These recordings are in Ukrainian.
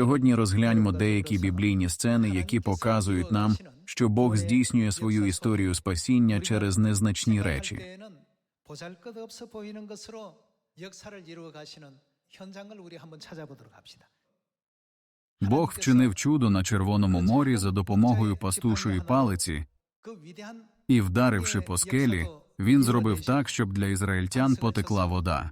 Сьогодні розгляньмо деякі біблійні сцени, які показують нам, що Бог здійснює свою історію спасіння через незначні речі. Бог вчинив чудо на Червоному морі за допомогою пастушої палиці і, вдаривши по скелі, він зробив так, щоб для ізраїльтян потекла вода.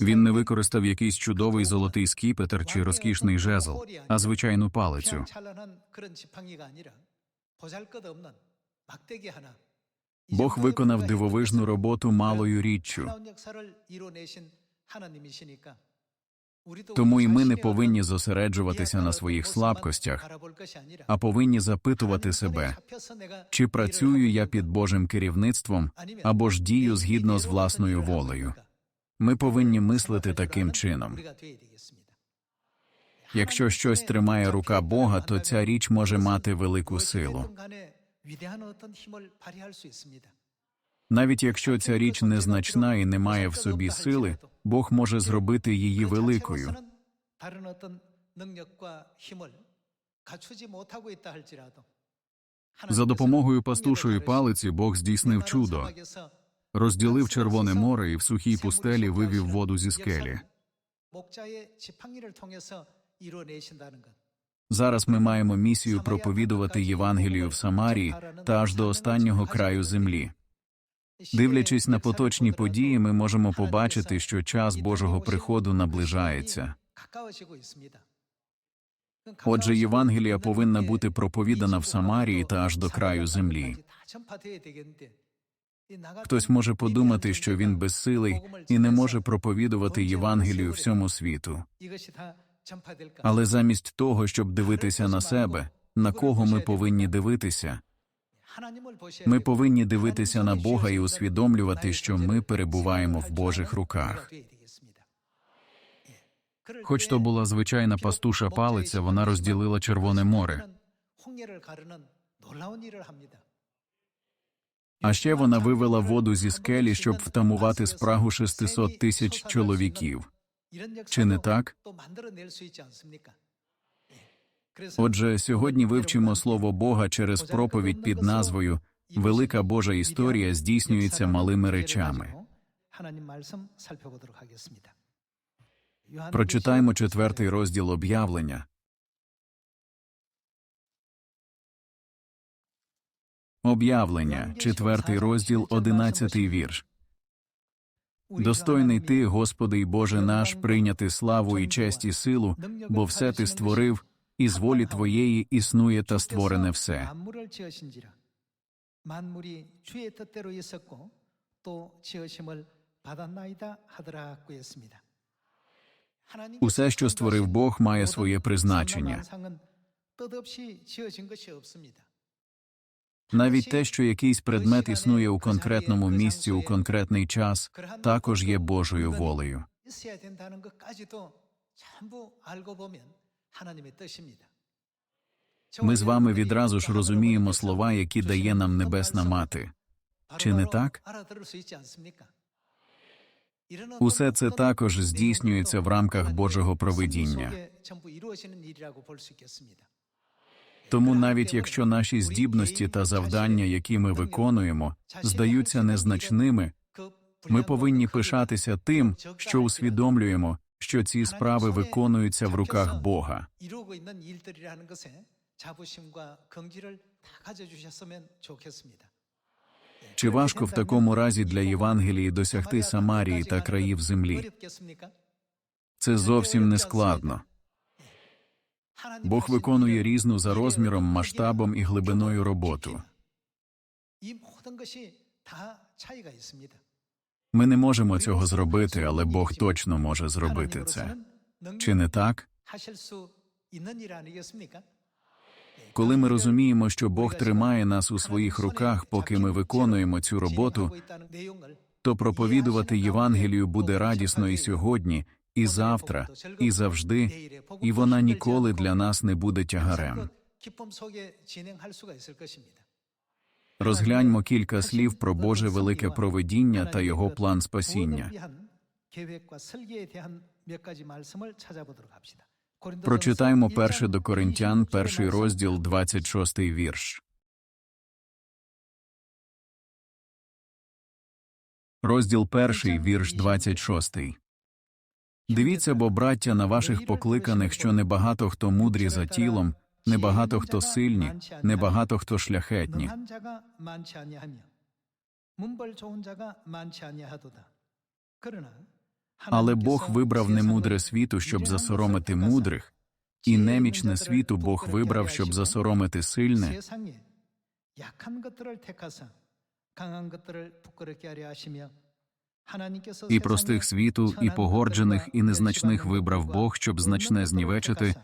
Він не використав якийсь чудовий золотий скіпетр чи розкішний жезл, а звичайну палицю. Бог виконав дивовижну роботу малою річчю. Тому і ми не повинні зосереджуватися на своїх слабкостях, а повинні запитувати себе, чи працюю я під Божим керівництвом або ж дію згідно з власною волею. Ми повинні мислити таким чином. Якщо щось тримає рука Бога, то ця річ може мати велику силу. Навіть якщо ця річ незначна і не має в собі сили, Бог може зробити її великою. За допомогою пастушої палиці Бог здійснив чудо, розділив Червоне море і в сухій пустелі вивів воду зі скелі. Зараз ми маємо місію проповідувати Євангелію в Самарії та аж до останнього краю землі. Дивлячись на поточні події, ми можемо побачити, що час Божого приходу наближається. Отже, Євангелія повинна бути проповідана в Самарії та аж до краю землі. Хтось може подумати, що він безсилий і не може проповідувати Євангелію всьому світу. Але замість того, щоб дивитися на себе, на кого ми повинні дивитися, ми повинні дивитися на Бога і усвідомлювати, що ми перебуваємо в Божих руках. Хоч то була звичайна пастуша палиця, вона розділила Червоне море. А ще вона вивела воду зі скелі, щоб втамувати спрагу 600 тисяч чоловіків. Чи не так? Отже, сьогодні вивчимо слово Бога через проповідь під назвою Велика Божа історія здійснюється малими речами. Прочитаймо четвертий розділ об'явлення. Об'явлення, четвертий розділ, одинадцятий вірш. Достойний ти, Господи й Боже наш, прийняти славу і честь і силу, бо все ти створив, і з волі твоєї існує та створене все. Усе, що створив Бог, має своє призначення. Навіть те, що якийсь предмет існує у конкретному місці у конкретний час, також є Божою волею. Ми з вами відразу ж розуміємо слова, які дає нам Небесна Мати. Чи не так? Усе це також здійснюється в рамках Божого провидіння. Тому навіть якщо наші здібності та завдання, які ми виконуємо, здаються незначними, ми повинні пишатися тим, що усвідомлюємо, що ці справи виконуються в руках Бога. Чи важко в такому разі для Євангелії досягти Самарії та країв землі? Це зовсім не складно. Бог виконує різну за розміром, масштабом і глибиною роботу. Ми не можемо цього зробити, але Бог точно може зробити це. Чи не так? Коли ми розуміємо, що Бог тримає нас у своїх руках, поки ми виконуємо цю роботу, то проповідувати Євангелію буде радісно і сьогодні, і завтра, і завжди, і вона ніколи для нас не буде тягарем. Розгляньмо кілька слів про Боже велике провидіння та його план спасіння. Прочитаємо перше до Коринтян, перший розділ, 26 вірш. Розділ перший, вірш 26. Дивіться, бо, браття, на ваших покликаних, що небагато хто мудрі за тілом, Небагато хто сильні, небагато хто шляхетні. Але Бог вибрав немудре світу, щоб засоромити мудрих, і немічне світу Бог вибрав, щоб засоромити сильне. І простих світу, і погорджених, і незначних вибрав Бог, щоб значне знівечити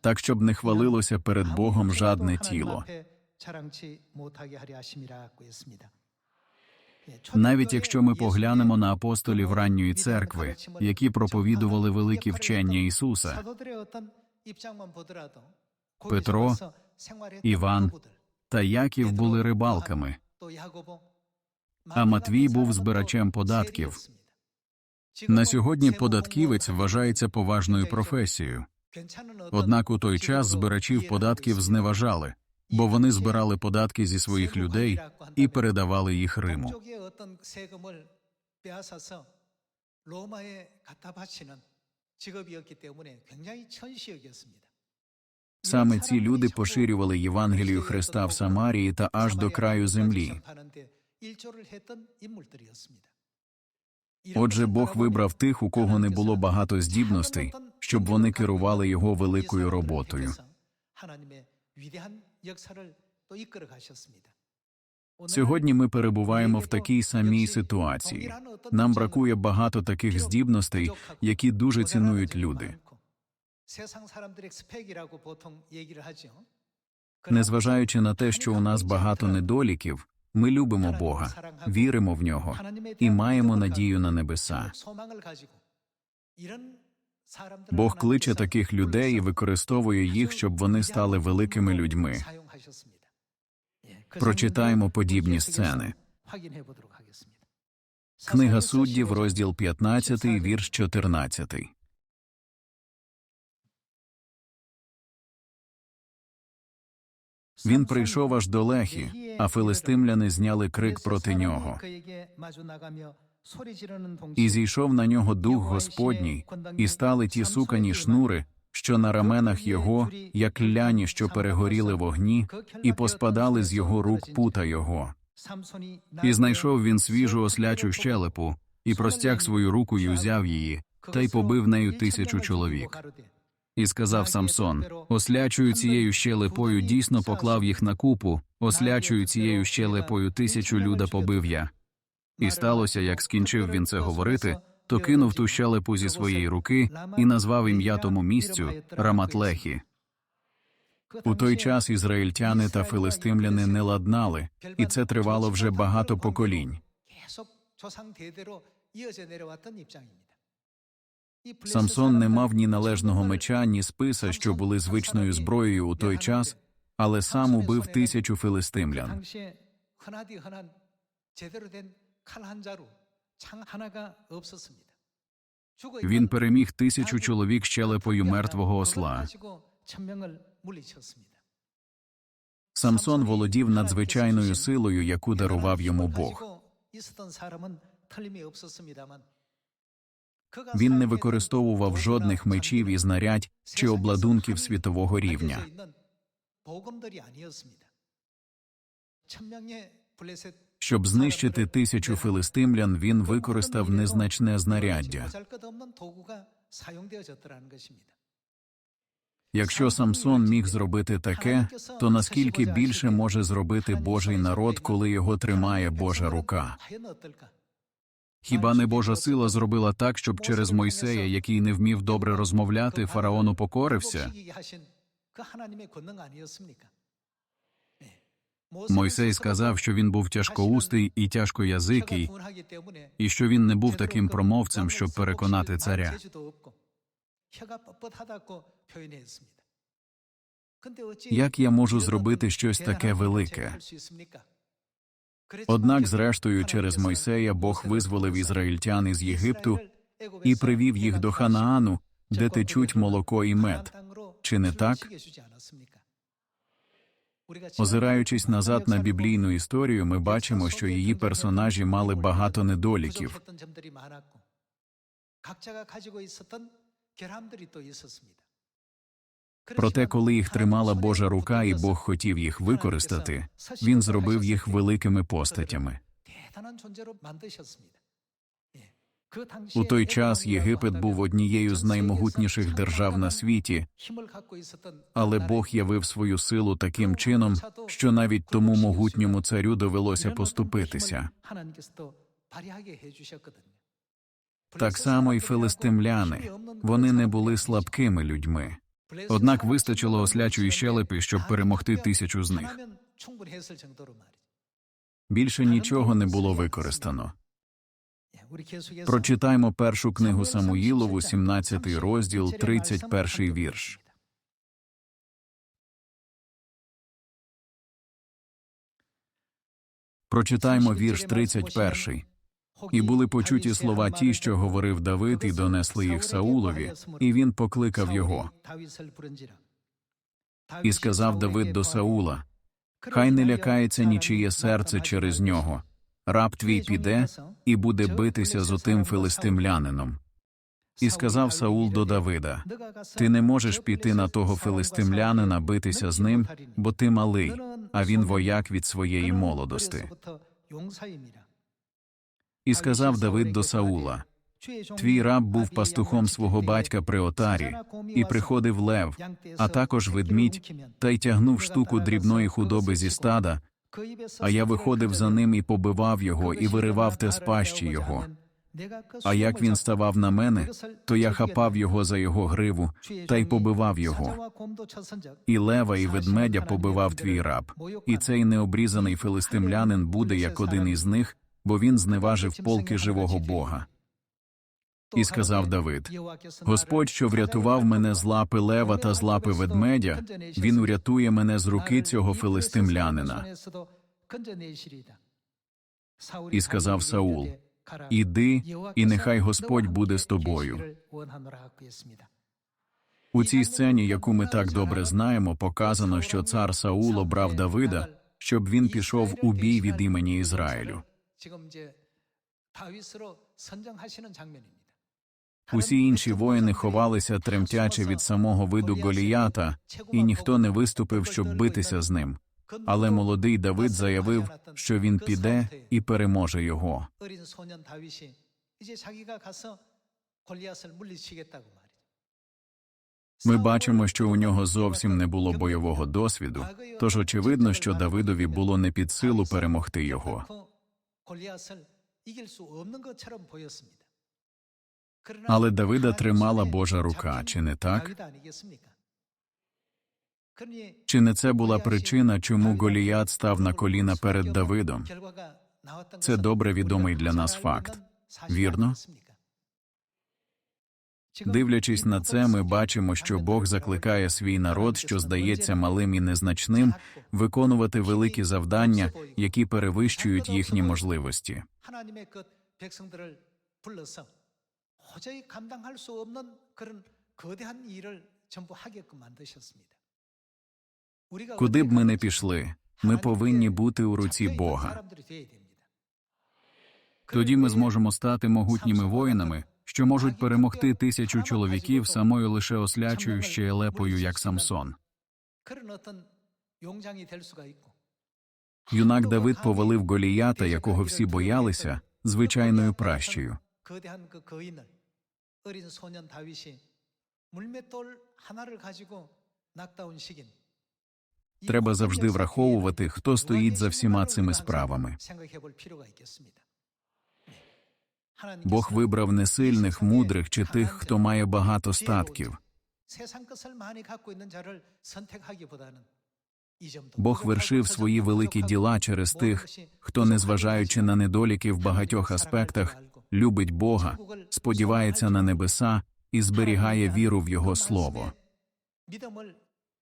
так щоб не хвалилося перед Богом жадне тіло. Навіть якщо ми поглянемо на апостолів ранньої церкви, які проповідували великі вчення Ісуса, Петро, Іван та Яків були рибалками, а Матвій був збирачем податків. На сьогодні податківець вважається поважною професією. Однак у той час збирачів податків зневажали, бо вони збирали податки зі своїх людей і передавали їх Риму. Саме ці люди поширювали Євангелію Христа в Самарії та аж до краю землі. Отже, Бог вибрав тих, у кого не було багато здібностей, щоб вони керували його великою роботою. Сьогодні ми перебуваємо в такій самій ситуації. Нам бракує багато таких здібностей, які дуже цінують люди. Незважаючи на те, що у нас багато недоліків, ми любимо Бога, віримо в нього і маємо надію на небеса. Бог кличе таких людей і використовує їх, щоб вони стали великими людьми. Прочитаємо подібні сцени. Книга суддів, розділ 15, вірш 14. Він прийшов аж до Лехі, а филистимляни зняли крик проти нього. І зійшов на нього дух Господній, і стали ті сукані шнури, що на раменах його, як ляні, що перегоріли в огні, і поспадали з його рук пута його. І знайшов він свіжу ослячу щелепу, і простяг свою руку й узяв її, та й побив нею тисячу чоловік. І сказав Самсон: ослячою цією щелепою дійсно поклав їх на купу, ослячою цією щелепою тисячу люда побив я. І сталося, як скінчив він це говорити, то кинув ту щелепу зі своєї руки і назвав ім'я тому місцю Раматлехі. У той час ізраїльтяни та филистимляни не ладнали, і це тривало вже багато поколінь. Самсон не мав ні належного меча, ні списа, що були звичною зброєю у той час, але сам убив тисячу филистимлян. Він переміг тисячу чоловік щелепою мертвого осла. Самсон володів надзвичайною силою, яку дарував йому Бог. Він не використовував жодних мечів і знарядь чи обладунків світового рівня. Щоб знищити тисячу филистимлян, він використав незначне знаряддя. Якщо Самсон міг зробити таке, то наскільки більше може зробити Божий народ, коли його тримає Божа рука? Хіба не Божа сила зробила так, щоб через Мойсея, який не вмів добре розмовляти, фараон упокорився? Мойсей сказав, що він був тяжкоустий і тяжкоязикий, і що він не був таким промовцем, щоб переконати царя. Як я можу зробити щось таке велике? Однак, зрештою, через Мойсея Бог визволив ізраїльтян із Єгипту і привів їх до Ханаану, де течуть молоко і мед. Чи не так? Озираючись назад на біблійну історію, ми бачимо, що її персонажі мали багато недоліків. Проте, коли їх тримала Божа рука і Бог хотів їх використати, він зробив їх великими постатями. У той час Єгипет був однією з наймогутніших держав на світі, але Бог явив свою силу таким чином, що навіть тому могутньому царю довелося поступитися. Так само й филистимляни. Вони не були слабкими людьми. Однак вистачило ослячої щелепи, щоб перемогти тисячу з них. Більше нічого не було використано. Прочитаймо першу книгу Самуїлову, 17 розділ, 31 вірш. Прочитаймо вірш 31. І були почуті слова ті, що говорив Давид, і донесли їх Саулові, і він покликав його. І сказав Давид до Саула: Хай не лякається нічиє серце через нього. Раб твій піде і буде битися з отим филистимлянином. І сказав Саул до Давида: Ти не можеш піти на того филистимлянина битися з ним, бо ти малий, а він вояк від своєї молодости. І сказав Давид до Саула: Твій раб був пастухом свого батька при отарі, і приходив лев, а також ведмідь, та й тягнув штуку дрібної худоби зі стада, а я виходив за ним і побивав його, і виривав те з пащі його. А як він ставав на мене, то я хапав його за його гриву та й побивав його. І лева, і ведмедя побивав твій раб. І цей необрізаний филистимлянин буде як один із них, бо він зневажив полки живого Бога. І сказав Давид: Господь, що врятував мене з лапи лева та з лапи ведмедя, він урятує мене з руки цього филистимлянина. І сказав Саул: Іди, і нехай Господь буде з тобою. У цій сцені, яку ми так добре знаємо, показано, що цар Саул обрав Давида, щоб він пішов у бій від імені Ізраїлю. Усі інші воїни ховалися тремтячи від самого виду Голіята, і ніхто не виступив, щоб битися з ним. Але молодий Давид заявив, що він піде і переможе його. Ми бачимо, що у нього зовсім не було бойового досвіду, тож очевидно, що Давидові було не під силу перемогти його. Але Давида тримала Божа рука, чи не так? Чи не це була причина, чому Голіят став на коліна перед Давидом? Це добре відомий для нас факт. Вірно? Дивлячись на це, ми бачимо, що Бог закликає свій народ, що здається малим і незначним, виконувати великі завдання, які перевищують їхні можливості. Куди б ми не пішли, ми повинні бути у руці Бога. Тоді ми зможемо стати могутніми воїнами що можуть перемогти тисячу чоловіків самою лише ослячою щелепою, як Самсон. Юнак Давид повелив Голіята, якого всі боялися, звичайною пращею. Треба завжди враховувати, хто стоїть за всіма цими справами. Бог вибрав не сильних, мудрих чи тих, хто має багато статків. 세상 것을 많이 갖고 있는 자를 선택하기보다는 이 점도 Бог вершив свої великі діла через тих, хто, незважаючи на недоліки в багатьох аспектах, любить Бога, сподівається на небеса і зберігає віру в Його слово. 믿음을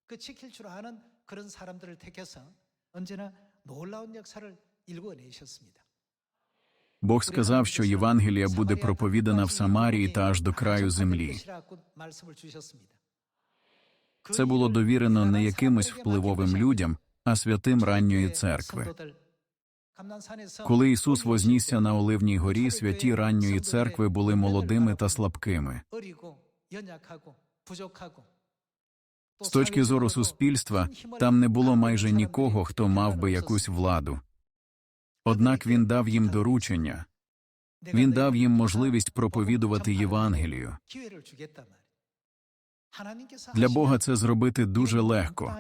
그 지킬 줄 아는 그런 사람들을 택해서 언제나 놀라운 역사를 일궈내셨습니다. Бог сказав, що Євангелія буде проповідана в Самарії та аж до краю землі. Це було довірено не якимось впливовим людям, а святим ранньої церкви. Коли Ісус вознісся на Оливній горі, святі ранньої церкви були молодими та слабкими. З точки зору суспільства, там не було майже нікого, хто мав би якусь владу. Однак він дав їм доручення, він дав їм можливість проповідувати Євангелію. Для Бога це зробити дуже легко,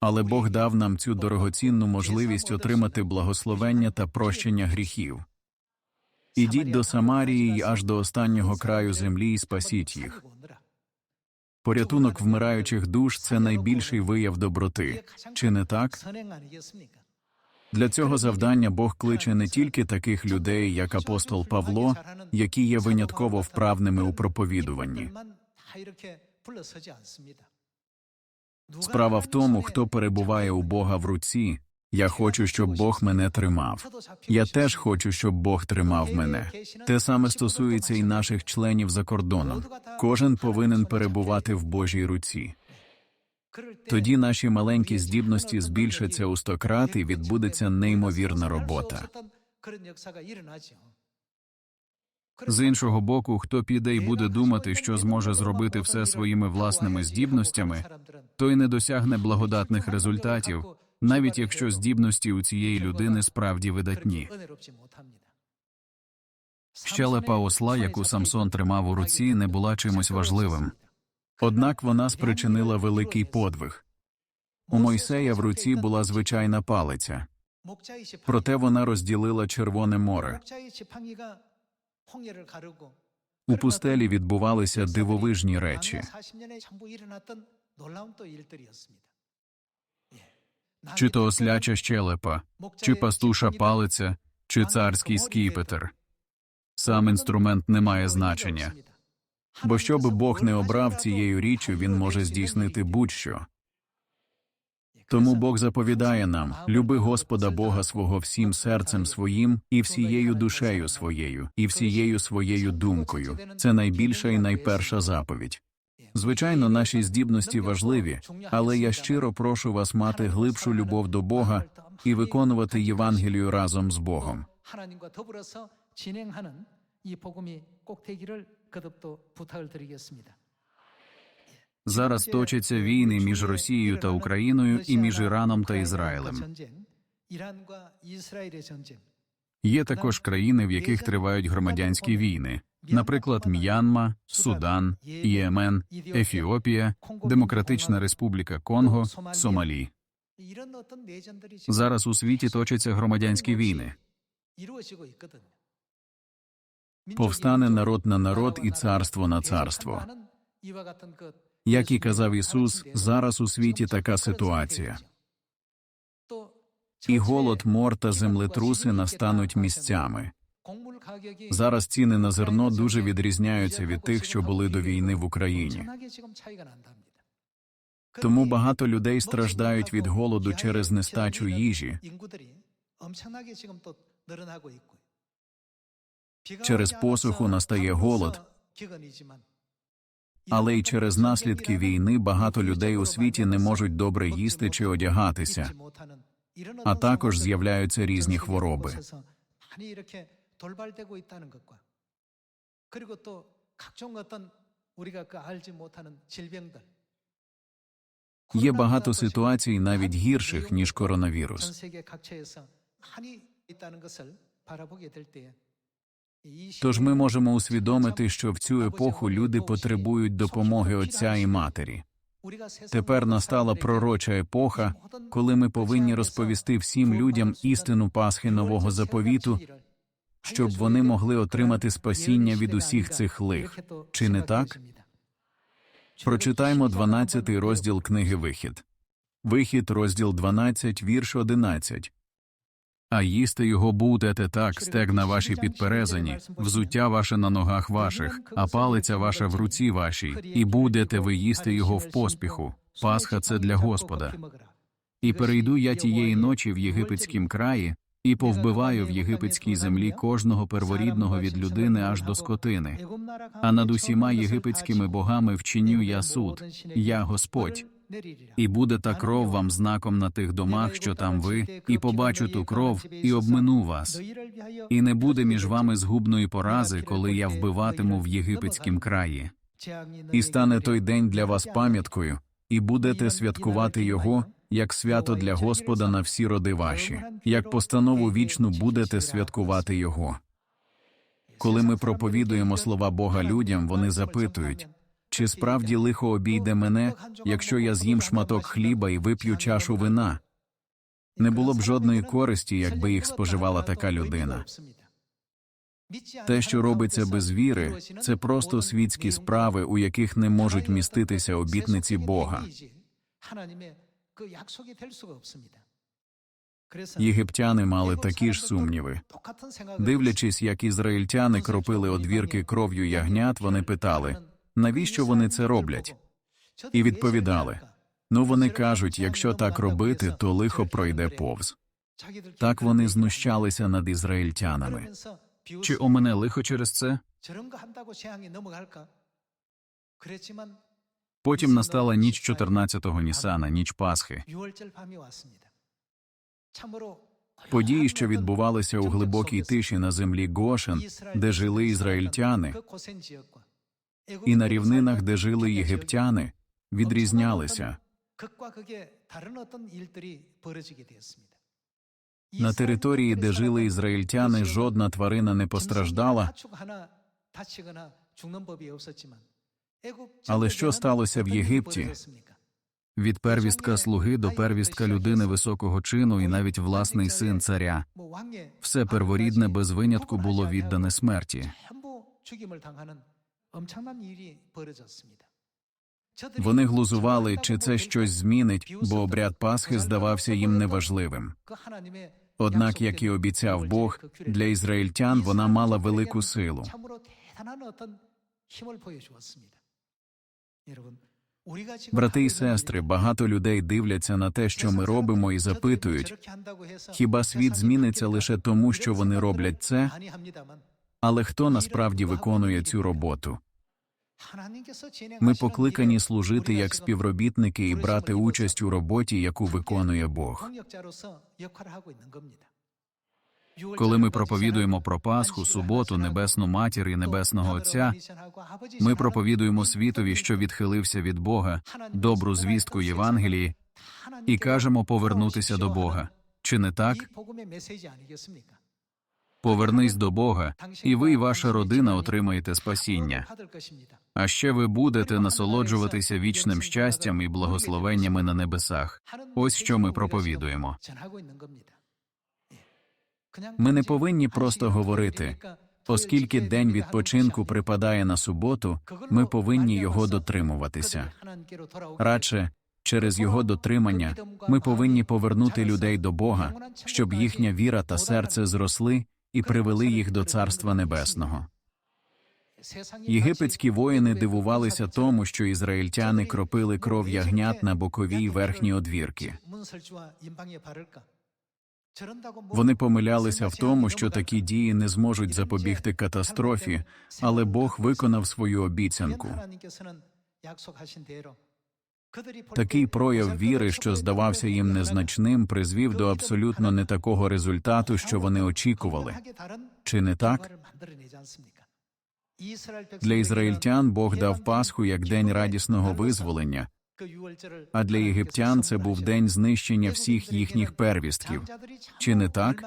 але Бог дав нам цю дорогоцінну можливість отримати благословення та прощення гріхів. Ідіть до Самарії й аж до останнього краю землі і спасіть їх. Порятунок вмираючих душ це найбільший вияв доброти. Чи не так? Для цього завдання Бог кличе не тільки таких людей, як апостол Павло, які є винятково вправними у проповідуванні. Справа в тому, хто перебуває у Бога в руці. Я хочу, щоб Бог мене тримав. Я теж хочу, щоб Бог тримав мене. Те саме стосується і наших членів за кордоном. Кожен повинен перебувати в Божій руці. Тоді наші маленькі здібності збільшаться у сто крат і відбудеться неймовірна робота. З іншого боку, хто піде і буде думати, що зможе зробити все своїми власними здібностями, той не досягне благодатних результатів, навіть якщо здібності у цієї людини справді видатні. Щелепа осла, яку Самсон тримав у руці, не була чимось важливим. Однак вона спричинила великий подвиг. У Мойсея в руці була звичайна палиця, проте вона розділила Червоне море. У пустелі відбувалися дивовижні речі. Чи то осляча щелепа, чи пастуша палиця, чи царський скіпетр. Сам інструмент не має значення. Бо що би Бог не обрав цією річчю, він може здійснити будь-що. Тому Бог заповідає нам люби Господа Бога свого всім серцем своїм, і всією душею своєю, і всією своєю думкою. Це найбільша і найперша заповідь. Звичайно, наші здібності важливі, але я щиро прошу вас мати глибшу любов до Бога і виконувати Євангелію разом з Богом. Зараз точаться війни між Росією та Україною і між Іраном та Ізраїлем. Є також країни, в яких тривають громадянські війни, наприклад, М'янма, Судан, Ємен, Ефіопія, Демократична Республіка Конго, Сомалі. Зараз у світі точаться громадянські війни. Повстане народ на народ і царство на царство. Як і казав Ісус, зараз у світі така ситуація. І голод, мор та землетруси настануть місцями. Зараз ціни на зерно дуже відрізняються від тих, що були до війни в Україні. Тому багато людей страждають від голоду через нестачу їжі. Через посуху настає голод, але й через наслідки війни багато людей у світі не можуть добре їсти чи одягатися. А також з'являються різні хвороби. Є багато ситуацій навіть гірших ніж коронавірус. Тож ми можемо усвідомити, що в цю епоху люди потребують допомоги отця і матері. Тепер настала пророча епоха, коли ми повинні розповісти всім людям істину Пасхи нового заповіту, щоб вони могли отримати спасіння від усіх цих лих. Чи не так? Прочитаймо 12 розділ книги Вихід, вихід, розділ 12, вірш 11. А їсти його будете так, стегна ваші підперезані, взуття ваше на ногах ваших, а палиця ваша в руці вашій, і будете ви їсти його в поспіху. Пасха це для Господа. І перейду я тієї ночі в єгипетськім краї, і повбиваю в єгипетській землі кожного перворідного від людини аж до скотини. А над усіма єгипетськими богами вчиню я суд, я Господь. І буде та кров вам знаком на тих домах, що там ви, і побачу ту кров, і обмину вас. І не буде між вами згубної порази, коли я вбиватиму в єгипетськім краї. І стане той день для вас пам'яткою, і будете святкувати його, як свято для Господа на всі роди ваші, як постанову вічну будете святкувати його. Коли ми проповідуємо слова Бога людям, вони запитують, чи справді лихо обійде мене, якщо я з'їм шматок хліба і вип'ю чашу вина? Не було б жодної користі, якби їх споживала така людина. Те, що робиться без віри, це просто світські справи, у яких не можуть міститися обітниці Бога. Єгиптяни мали такі ж сумніви. Дивлячись, як ізраїльтяни кропили одвірки кров'ю ягнят, вони питали, навіщо вони це роблять? І відповідали: ну вони кажуть, якщо так робити, то лихо пройде повз. Так вони знущалися над ізраїльтянами. Чи о мене лихо через це? Потім настала ніч 14-го Нісана, ніч Пасхи. Події, що відбувалися у глибокій тиші на землі Гошен, де жили ізраїльтяни, і на рівнинах, де жили єгиптяни, відрізнялися. На території, де жили ізраїльтяни, жодна тварина не постраждала. Але що сталося в Єгипті? Від первістка слуги до первістка людини високого чину і навіть власний син царя. Все перворідне без винятку було віддане смерті. Вони глузували, чи це щось змінить, бо обряд Пасхи здавався їм неважливим. Однак, як і обіцяв Бог, для ізраїльтян вона мала велику силу. Брати і сестри, багато людей дивляться на те, що ми робимо, і запитують, хіба світ зміниться лише тому, що вони роблять це? Але хто насправді виконує цю роботу? Ми покликані служити як співробітники і брати участь у роботі, яку виконує Бог. Коли ми проповідуємо про Пасху, суботу, небесну матір і небесного Отця, ми проповідуємо світові, що відхилився від Бога, добру звістку Євангелії, і кажемо повернутися до Бога. Чи не так? Повернись до Бога, і ви і ваша родина отримаєте спасіння. А ще ви будете насолоджуватися вічним щастям і благословеннями на небесах. Ось що ми проповідуємо. Ми не повинні просто говорити, оскільки день відпочинку припадає на суботу, ми повинні його дотримуватися. Радше, через його дотримання, ми повинні повернути людей до Бога, щоб їхня віра та серце зросли і привели їх до Царства Небесного. Єгипетські воїни дивувалися тому, що ізраїльтяни кропили кров ягнят на боковій верхній одвірки. Вони помилялися в тому, що такі дії не зможуть запобігти катастрофі, але Бог виконав свою обіцянку. Такий прояв віри, що здавався їм незначним, призвів до абсолютно не такого результату, що вони очікували. Чи не так? Для ізраїльтян Бог дав Пасху як день радісного визволення, а для єгиптян це був день знищення всіх їхніх первістків. Чи не так?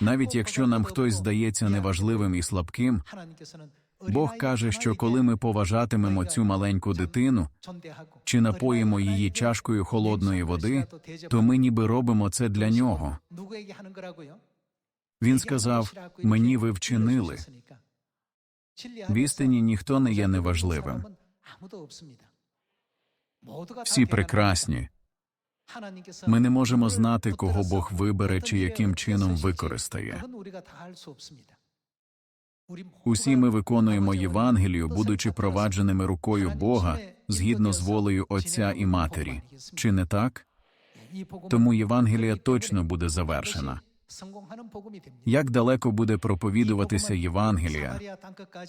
Навіть якщо нам хтось здається неважливим і слабким, Бог каже, що коли ми поважатимемо цю маленьку дитину чи напоїмо її чашкою холодної води, то ми ніби робимо це для нього. Він сказав: мені ви вчинили. В істині ніхто не є неважливим. Всі прекрасні. Ми не можемо знати, кого Бог вибере чи яким чином використає. Усі ми виконуємо Євангелію, будучи провадженими рукою Бога згідно з волею Отця і Матері. Чи не так? Тому Євангелія точно буде завершена. Як далеко буде проповідуватися Євангелія?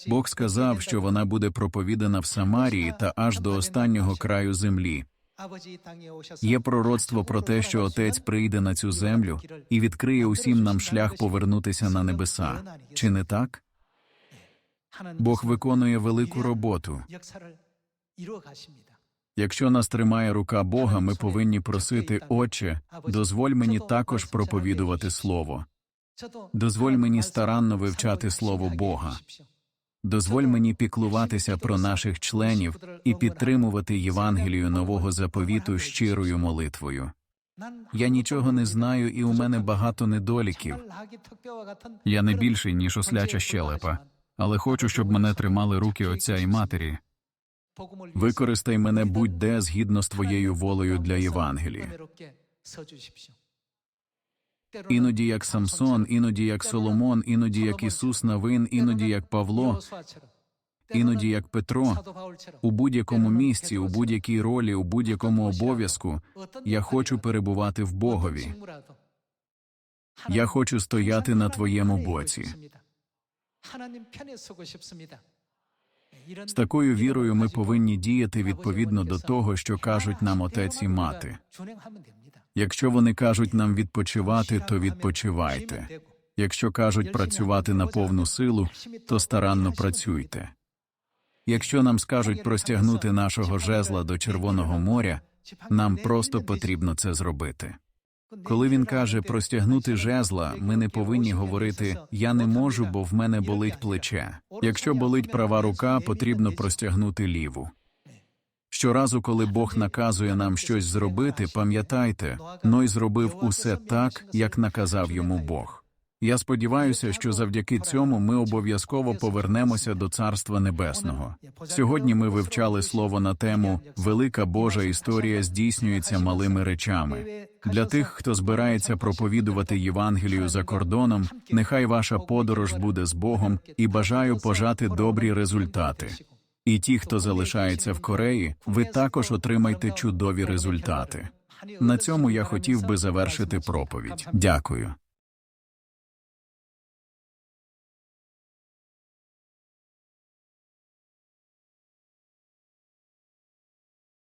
Бог сказав, що вона буде проповідана в Самарії та аж до останнього краю землі. Є пророцтво про те, що Отець прийде на цю землю і відкриє усім нам шлях повернутися на небеса. Чи не так? Бог виконує велику роботу. Якщо нас тримає рука Бога, ми повинні просити, Отче, дозволь мені також проповідувати Слово. Дозволь мені старанно вивчати Слово Бога. Дозволь мені піклуватися про наших членів і підтримувати Євангелію нового заповіту щирою молитвою. Я нічого не знаю, і у мене багато недоліків. Я не більший, ніж осляча щелепа, але хочу, щоб мене тримали руки отця і матері. Використай мене будь-де згідно з твоєю волею для Євангелія. Іноді як Самсон, іноді як Соломон, іноді як Ісус Навин, іноді як Павло, іноді як Петро. У будь-якому місці, у будь-якій ролі, у будь-якому обов'язку я хочу перебувати в Богові. Я хочу стояти на твоєму боці. З такою вірою ми повинні діяти відповідно до того, що кажуть нам отець і мати. Якщо вони кажуть нам відпочивати, то відпочивайте. Якщо кажуть працювати на повну силу, то старанно працюйте. Якщо нам скажуть простягнути нашого жезла до Червоного моря, нам просто потрібно це зробити. Коли він каже простягнути жезла, ми не повинні говорити Я не можу, бо в мене болить плече. Якщо болить права рука, потрібно простягнути ліву. Щоразу, коли Бог наказує нам щось зробити, пам'ятайте, Ной зробив усе так, як наказав йому Бог. Я сподіваюся, що завдяки цьому ми обов'язково повернемося до Царства Небесного. Сьогодні ми вивчали слово на тему Велика Божа історія здійснюється малими речами. Для тих, хто збирається проповідувати Євангелію за кордоном, нехай ваша подорож буде з Богом і бажаю пожати добрі результати. І ті, хто залишається в Кореї, ви також отримайте чудові результати. На цьому я хотів би завершити проповідь. Дякую.